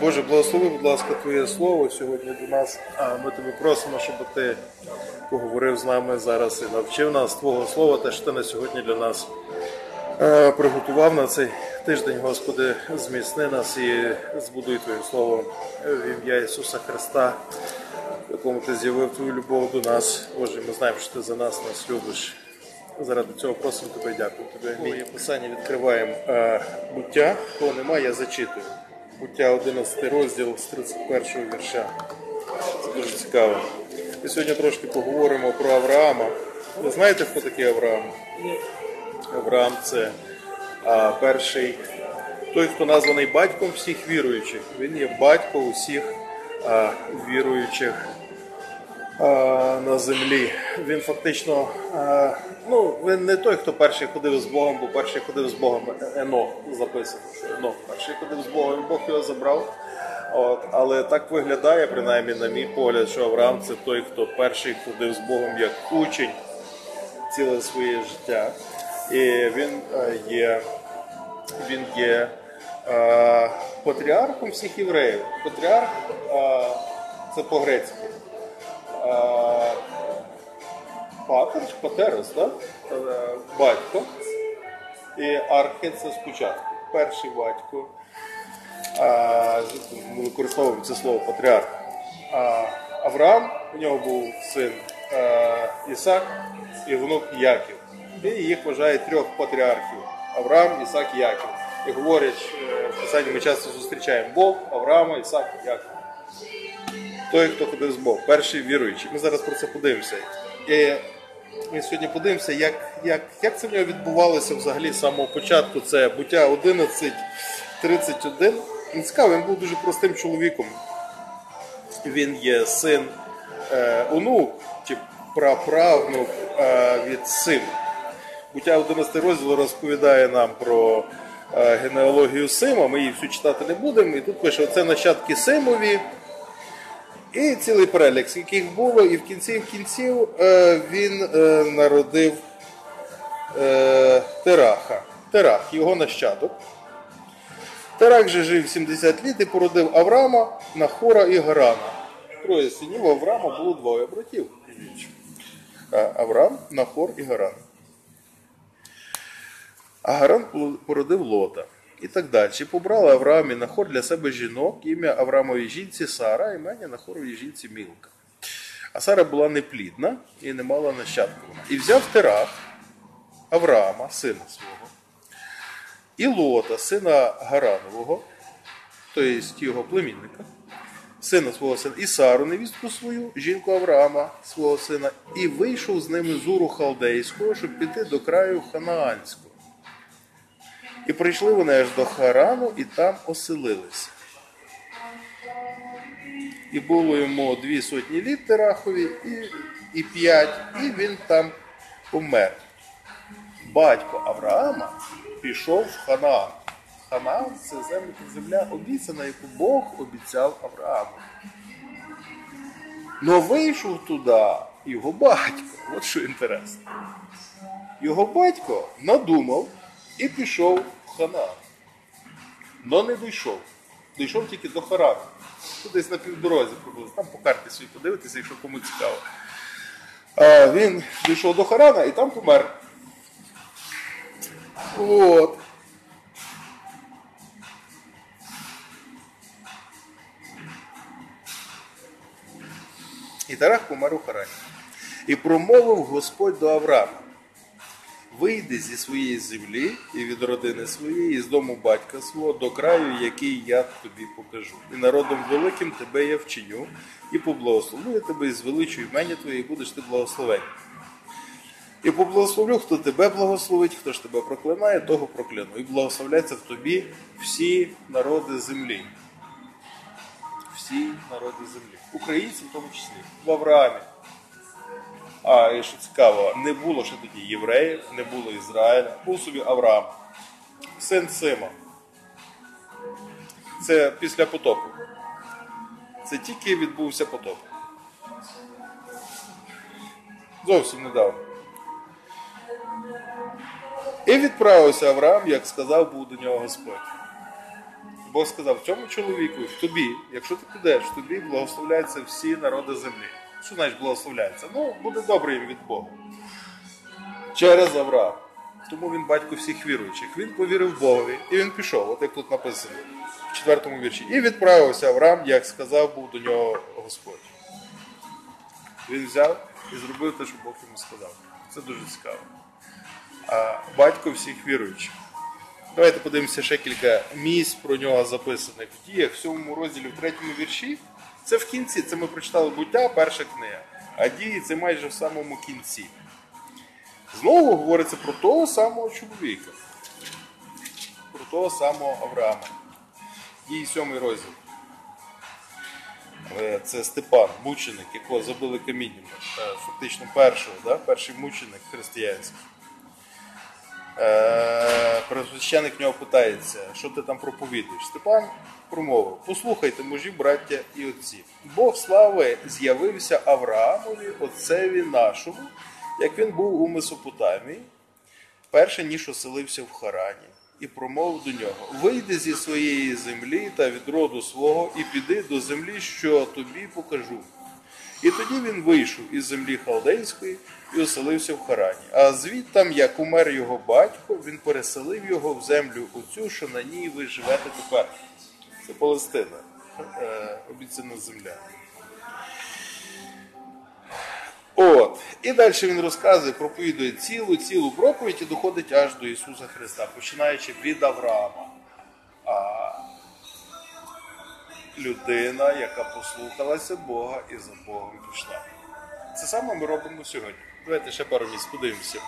Боже, благослови, будь ласка, Твоє слово сьогодні до нас. А ми тебе просимо, щоб ти поговорив з нами зараз і навчив нас Твого слова, те, що ти на сьогодні для нас е, приготував на цей тиждень, Господи, зміцни нас і збудуй Твоє слово в ім'я Ісуса Христа, в якому ти з'явив Твою любов до нас. Боже, ми знаємо, що ти за нас нас любиш. Заради цього просимо тебе, дякую тобі. Моє писання відкриваємо е, буття. Кого немає, я зачитую. Буття 11 розділ з 31 вірша. Це дуже цікаво. І сьогодні трошки поговоримо про Авраама. Ви знаєте, хто такий Авраам? Авраам це а, перший, той, хто названий батьком всіх віруючих. Він є батько усіх а, віруючих на землі. Він фактично, ну, він не той, хто перший ходив з Богом, бо перший ходив з Богом Енох записано, що Енох перший ходив з Богом, Бог його забрав. От, але так виглядає, принаймні, на мій погляд, що Авраам це той, хто перший ходив з Богом як учень ціле своє життя. І він е, є, він є е, патріархом всіх євреїв. Патріарх е, це по-грецьки. Патер, патерос, да? Батько. І архе це спочатку. Перший батько. Ми використовуємо це слово патріарх. Авраам, у нього був син Ісак і внук Яків. І їх вважають трьох патріархів: Авраам, Ісак і Яків. І говорять, е, в писанні ми часто зустрічаємо Бог, Авраама, Ісак і Яків. Той, хто ходив з Богом, перший віруючий. Ми зараз про це подивимося. І ми сьогодні подивимося, як, як, як це в нього відбувалося взагалі з самого початку. Це буття 11.31. Він цікаво, він був дуже простим чоловіком. Він є син е, онук чи праправнук е, від Сим. Буття 11 розділ розповідає нам про е, генеалогію Сима. Ми її всю читати не будемо. І тут пише, оце нащадки Симові. І цілий перелік, їх було, і в кінці в кінців е, він е, народив е, Тераха. Терах, його нащадок. Терах же жив 70 літ і породив Авраама, Нахора і Гарана. Троє синів у Авраама було двоє братів. Авраам, Нахор і Гаран. А Гаран породив Лота. І так далі. Побрали Авраам і Нахор для себе жінок, ім'я Авраамовій жінці Сара, ім'я Нахоровій жінці Мілка. А Сара була неплідна і не мала нащадку. І взяв Терах Авраама, сина свого, і Лота, сина Гаранового, тобто його племінника, сина свого сина, і Сару, невістку свою, жінку Авраама, свого сина, і вийшов з ними з Уру Халдейського, щоб піти до краю Ханаанського. І прийшли вони аж до Харану і там оселилися. І було йому дві сотні літ Терахові і, і п'ять, і він там помер. Батько Авраама пішов в Ханаан. Ханаан це земля, земля обіцяна, яку Бог обіцяв Аврааму. Но вийшов туди його батько. От що інтересно. Його батько надумав і пішов в Ханаан. Но не дійшов. Дійшов тільки до Харану. Тут десь на півдорозі приблизно. Там по карті собі подивитися, якщо кому цікаво. А, він дійшов до Харана і там помер. От. І Тарах помер у Харані. І промовив Господь до Авраама. Вийди зі своєї землі і від родини своєї, і з дому батька свого, до краю, який я тобі покажу. І народом великим тебе я вчиню, і поблагословлю я тебе, і звеличу імення твоє, і будеш ти благословений. І поблагословлю, хто тебе благословить, хто ж тебе проклинає, того прокляну. І благословляться в тобі всі народи землі. Всі народи землі. Українці в тому числі, в Авраамі. А, і що цікаво, не було ще тоді євреїв, не було Ізраїля, був собі Авраам, син Сима. Це після потопу. Це тільки відбувся потоп. Зовсім недавно. І відправився Авраам, як сказав був до нього Господь. Бог сказав цьому чоловіку, в тобі, якщо ти підеш, тобі благословляються всі народи землі. Що значить благословляється? Ну, буде добре їм від Бога. Через Авраам. Тому він батько всіх віруючих. Він повірив Богові і він пішов, от як тут написано в четвертому вірші. І відправився Авраам, як сказав був до нього Господь. Він взяв і зробив те, що Бог йому сказав. Це дуже цікаво. А батько всіх віруючих. Давайте подивимося ще кілька місць про нього записаних в діях, в сьомому розділі, в третьому вірші. Це в кінці, це ми прочитали буття, перша книга. А дії це майже в самому кінці. Знову говориться про того самого чоловіка, про того самого Авраама. Дії сьомий розділ. Е, Це Степан, мученик, якого забили камінням. Е, Фактично першого, да? перший мученик християнський. Е, Первосвященик нього питається, що ти там проповідуєш. Степан промовив: Послухайте, мужі, браття і отці. Бог слави з'явився Авраамові, отцеві нашому, як він був у Месопотамії, перше ніж оселився в Харані, і промовив до нього: Вийди зі своєї землі та від роду свого, і піди до землі, що тобі покажу. І тоді він вийшов із землі халдейської і оселився в Харані. А звідтам, як умер його батько, він переселив його в землю оцю, що на ній ви живете тепер. Палестина, е, обіцяна земля. От. І далі він розказує, проповідує цілу, цілу проповідь і доходить аж до Ісуса Христа, починаючи від Авраама. А людина, яка послухалася Бога і за Богом пішла. Це саме ми робимо сьогодні. Давайте ще пару місць подивимося.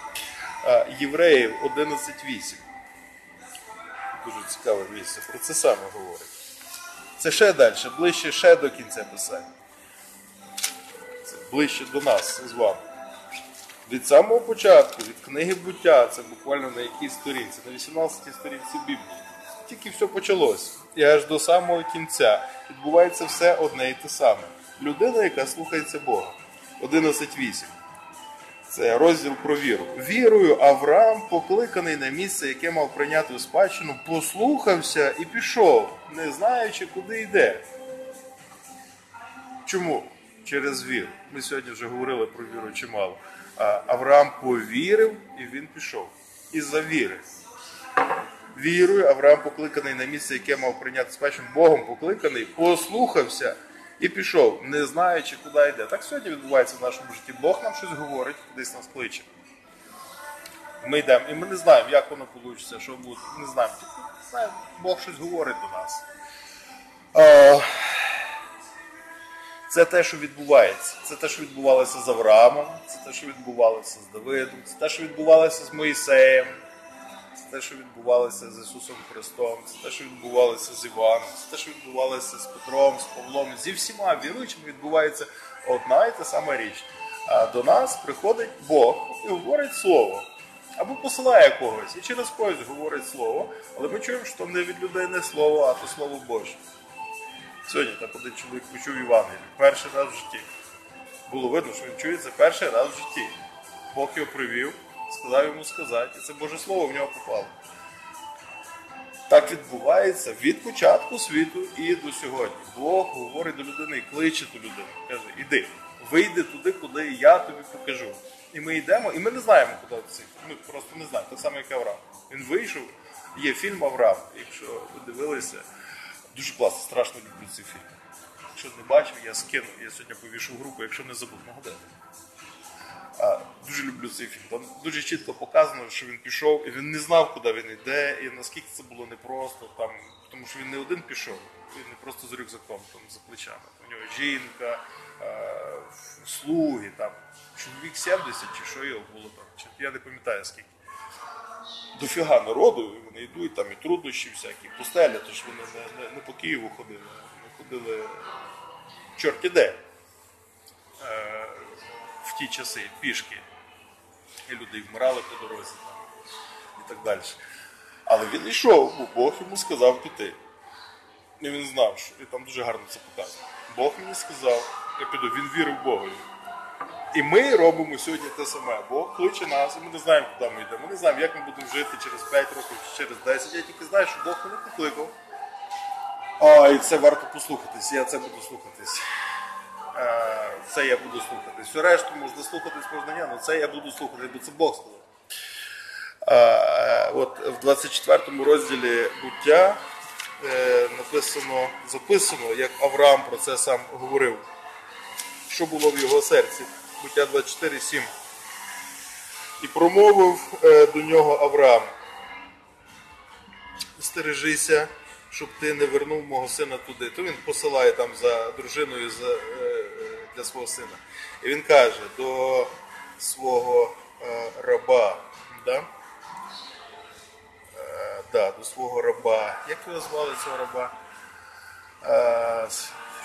А, Євреїв 11.8. Дуже цікаве місце. Про це саме говорить. Це ще далі, ближче ще до кінця писання. Це ближче до нас з вами. Від самого початку, від книги буття, це буквально на якій сторінці, на 18 сторінці Біблії. Тільки все почалось. І аж до самого кінця відбувається все одне і те саме. Людина, яка слухається Бога. 11.8. Це розділ про віру. Вірою Авраам, покликаний на місце, яке мав прийняти у спадщину, послухався і пішов, не знаючи, куди йде. Чому? Через віру. Ми сьогодні вже говорили про віру чимало. Авраам повірив і він пішов. Із-за віри. Вірою Авраам покликаний на місце, яке мав прийняти спадщину, Богом покликаний, послухався і пішов, не знаючи, куди йде. Так сьогодні відбувається в нашому житті. Бог нам щось говорить, кудись нас кличе. Ми йдемо, і ми не знаємо, як воно вийде, що буде. Не знаємо. Тільки знаємо, Бог щось говорить до нас. Це те, що відбувається. Це те, що відбувалося з Авраамом, це те, що відбувалося з Давидом, це те, що відбувалося з Моїсеєм, те, що відбувалося з Ісусом Христом, це те, що відбувалося з Іваном, це те, що відбувалося з Петром, з Павлом. Зі всіма віруючими відбувається одна і та сама річ. А до нас приходить Бог і говорить Слово. Або посилає когось, і через когось говорить слово, але ми чуємо, що не від людей не слово, а то слово Боже. Сьогодні так один чоловік почув Євангелію перший раз в житті. Було видно, що він чує це перший раз в житті. Бог його привів, сказав йому сказати, і це Боже Слово в нього попало. Так відбувається від початку світу і до сьогодні. Бог говорить до людини і кличе ту людину. Каже, іди, вийди туди, куди я тобі покажу. І ми йдемо, і ми не знаємо, куди це. Ми просто не знаємо. Так само, як Авраам. Він вийшов, є фільм Авраам. Якщо ви дивилися, дуже класно, страшно люблю цей фільм. Якщо не бачив, я скину, я сьогодні повішу групу, якщо не забув, нагадайте. Дуже люблю цей фільм. Там дуже чітко показано, що він пішов, і він не знав, куди він йде, і наскільки це було непросто, там, тому що він не один пішов, він не просто з рюкзаком, там, за плечами. У нього жінка, слуги, там, чоловік 70 чи що його було там, я не пам'ятаю скільки. Дофіга народу, і вони йдуть, там і труднощі всякі, пустеля, тож вони не, не, не по Києву ходили, вони ходили чорті де е, в ті часи пішки. І люди вмирали по дорозі там, і так далі. Але він йшов, бо Бог йому сказав піти. І він знав, що і там дуже гарно це показано. Бог мені сказав, я піду, він вірив Богові. І ми робимо сьогодні те саме. Бог кличе нас, і ми не знаємо, куди ми йдемо. Ми не знаємо, як ми будемо жити через 5 років через 10. Я тільки знаю, що Бог мене покликав. А, і це варто послухатись, я це буду слухатись. Е, Це я буду слухатись. Всю решту можна слухатись, можна ні, але це я буду слухати, бо це Бог сказав. Е, От в 24 розділі буття е, написано, записано, як Авраам про це сам говорив, що було в його серці. Буття 24.7. І промовив до нього Авраам. Стережися, щоб ти не вернув мого сина туди. То він посилає там за дружиною за, для свого сина. І він каже до свого е, раба, да? Е, да, до свого раба. Як його звали цього раба? Е,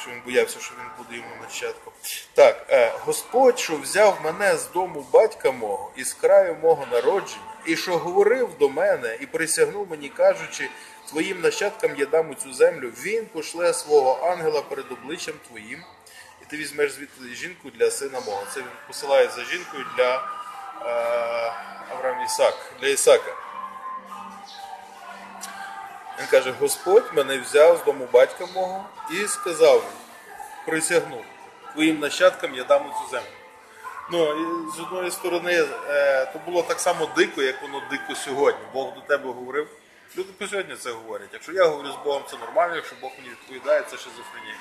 що він боявся, що він буде йому нащадком. Так, Господь, що взяв мене з дому батька мого і з краю мого народження, і що говорив до мене і присягнув мені, кажучи, твоїм нащадкам я дам у цю землю, він пошле свого ангела перед обличчям твоїм, ти візьмеш звідти жінку для сина мого. Це він посилає за жінкою для е, Авраам Ісак, для Ісака. Він каже, Господь мене взяв з дому батька мого і сказав, присягнув, твоїм нащадкам я дам цю землю. Ну, і з одної сторони, е, то було так само дико, як воно дико сьогодні. Бог до тебе говорив. Люди по сьогодні це говорять. Якщо я говорю з Богом, це нормально, якщо Бог мені відповідає, це шизофренія.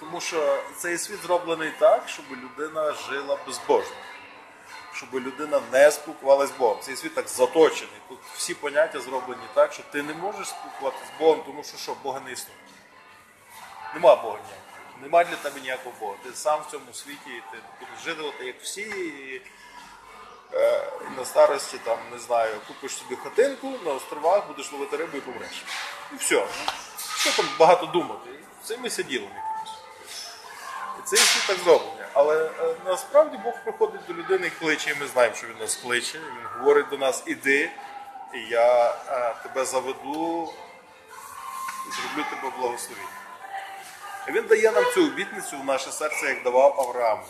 Тому що цей світ зроблений так, щоб людина жила безбожно щоб людина не спілкувалася з Богом. Цей світ так заточений. Тут всі поняття зроблені так, що ти не можеш спілкуватися з Богом, тому що що, Бога не існує. Нема Бога ніякого. Нема для тебе ніякого Бога. Ти сам в цьому світі, ти будеш жити як всі. І, е, і на старості, там, не знаю, купиш собі хатинку на островах, будеш ловити рибу і помреш. І все. Що там багато думати? Цим і. І це світ так зроблений. Але е, насправді Бог приходить до людини і кличе, і ми знаємо, що він нас кличе. Він говорить до нас, іди, і я е, тебе заведу, і зроблю тебе благословіння. І він дає нам цю обітницю в наше серце, як давав Авраам.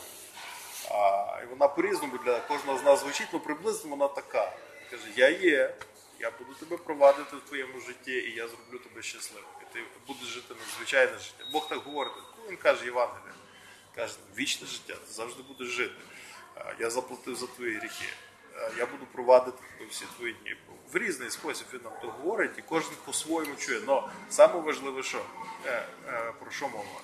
А, і вона по-різному для кожного з нас звучить, але приблизно вона така. Каже, я є, я буду тебе провадити в твоєму житті, і я зроблю тебе щасливим. І ти будеш жити надзвичайне життя. Бог так говорить, він каже Євангеліє. Каже, вічне життя, ти завжди будеш жити. Я заплатив за твої гріхи. Я буду провадити всі твої дні. В різний спосіб він нам то говорить, і кожен по-своєму чує. Але саме важливе, що е, е, про що мова?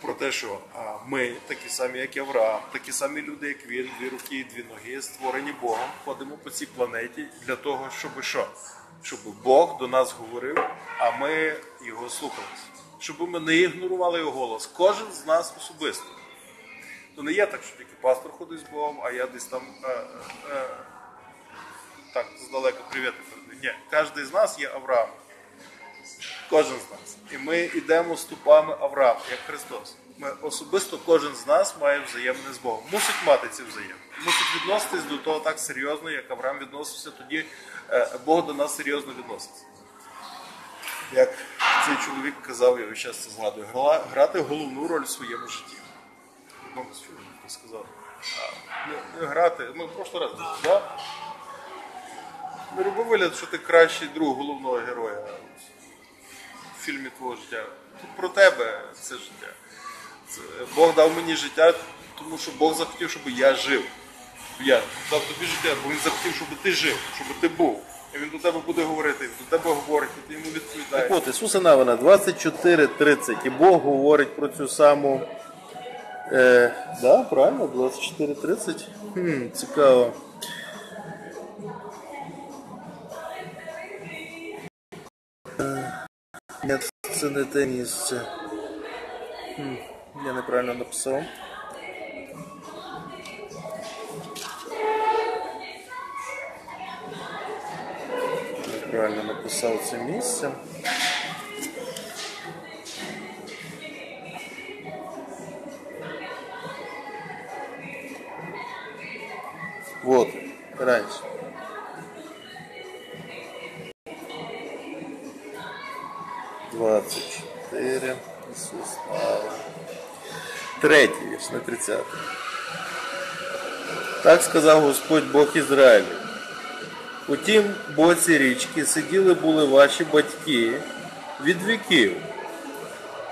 Про те, що ми, такі самі, як Авраам, такі самі люди, як він, дві руки і дві ноги, створені Богом, ходимо по цій планеті для того, щоб що? Щоб Бог до нас говорив, а ми його слухалися щоб ми не ігнорували його голос. Кожен з нас особисто. То не є так, що тільки пастор ходить з Богом, а я десь там е, е, е так здалека привіти. Ні, кожен з нас є Авраам. Кожен з нас. І ми йдемо ступами Авраама, як Христос. Ми особисто кожен з нас має взаємне з Богом. Мусить мати ці взаємини. Мусить відноситись до того так серйозно, як Авраам відносився, тоді е, Бог до нас серйозно відноситься як цей чоловік казав, я часто згадую, грати головну роль в своєму житті. Ну, з фільму сказав. Не, не грати, ми просто раз. Да? Не роби вигляд, що ти кращий друг головного героя в фільмі твого життя. Тут про тебе це життя. Це, Бог дав мені життя, тому що Бог захотів, щоб я жив. Я дав тобі життя, бо він захотів, щоб ти жив, щоб ти був. І він до тебе буде говорити, до тебе говорить, і ти йому відповідаєш. Так от, Ісуса Навина 24.30. І Бог говорить про цю саму. Е, да, правильно, 24.30. Хм, Цікаво. Е, ні, це не те місце. Хм, Я неправильно написав. правильно написав це місце. Вот, раньше. Двадцать четыре. Иисус Третій вірш, на 30. Так сказав Господь Бог Ізраїлю. У тім боці річки сиділи були ваші батьки, від віків.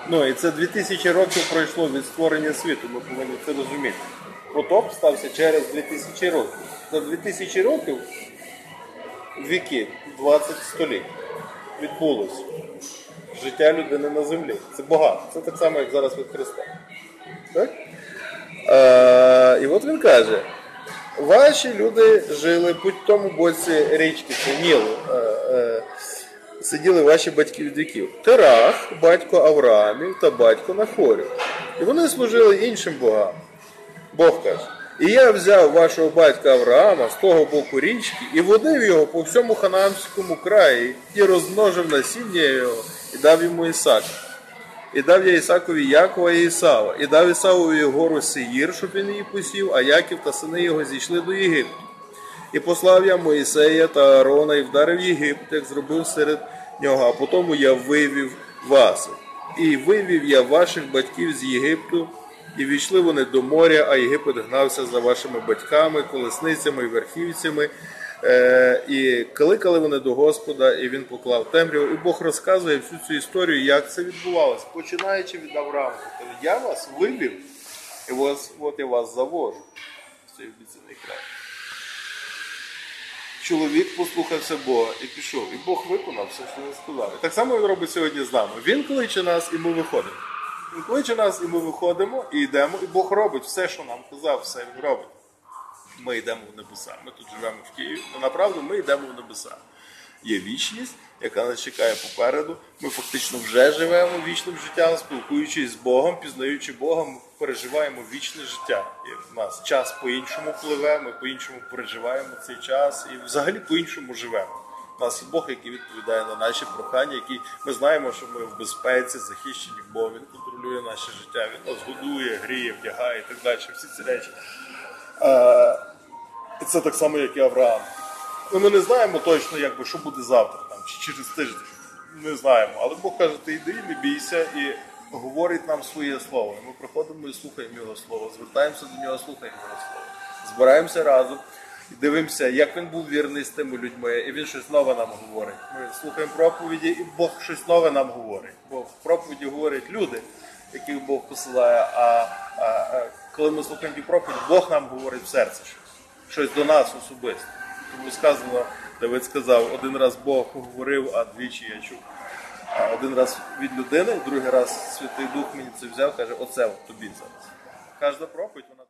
Ну і це 2000 років пройшло від створення світу, ми повинні це розуміти. Потоп стався через 2000 років. За 2000 років віки, 20 століть відбулося життя людини на землі. Це багато. Це так само, як зараз від Христа. Так? Е, і от він каже: ваші люди жили по тому боці річки, це Нілу. Е, е, сиділи ваші батьки від віків. Терах, батько Авраамів та батько Нахорів. І вони служили іншим богам. Бог каже. І я взяв вашого батька Авраама з того боку річки і водив його по всьому ханаанському краї, і розмножив насіння його, і дав йому Ісака. І дав я Ісакові Якова і Ісава, і дав Ісавові гору Сеїр, щоб він її посів, а Яків та сини його зійшли до Єгипту. І послав я Моїсея та Аарона і вдарив Єгипет, як зробив серед нього, а потім я вивів вас. І вивів я ваших батьків з Єгипту, і війшли вони до моря, а Єгипет гнався за вашими батьками, колесницями і верхівцями. Е, і кликали вони до Господа, і він поклав темряву. І Бог розказує всю цю історію, як це відбувалося, починаючи від Авраама. Я вас вивів, і ось, от я вас завожу в цей обіцяний край. Чоловік послухався Бога і пішов, і Бог виконав все, що він сказав. Так само він робить сьогодні з нами. Він кличе нас, і ми виходимо. Він кличе нас, і ми виходимо, і йдемо, і Бог робить все, що нам казав, все він робить. Ми йдемо в небеса. Ми тут живемо в Києві, але направду ми йдемо в небеса. Є вічність, яка нас чекає попереду. Ми фактично вже живемо вічним життям, спілкуючись з Богом, пізнаючи Бога, ми переживаємо вічне життя. І в нас час по-іншому пливе, ми по-іншому переживаємо цей час і взагалі по-іншому живемо. У нас є Бог, який відповідає на наші прохання, який ми знаємо, що ми в безпеці, захищені Богом. Він контролює наше життя, він нас годує, гріє, вдягає і так далі. Всі ці речі. Е, І це так само, як і Авраам. Ну, ми не знаємо точно, якби, що буде завтра там, чи через тиждень. Не знаємо. Але Бог каже, ти йди, не бійся і говорить нам своє слово. Ми приходимо і слухаємо Його слово, звертаємося до нього, слухаємо Його слово. Збираємося разом і дивимося, як він був вірний з тими людьми, і він щось нове нам говорить. Ми слухаємо проповіді, і Бог щось нове нам говорить. Бо в проповіді говорять люди, яких Бог посилає. А, а, а коли ми слухаємо проповідь, Бог нам говорить в серце щось, щось до нас особисто. Тому сказано, Давид сказав, один раз Бог говорив, а двічі я чув. А один раз від людини, другий раз Святий Дух мені це взяв, каже, оце тобі зараз. Кожна проповідь, вона.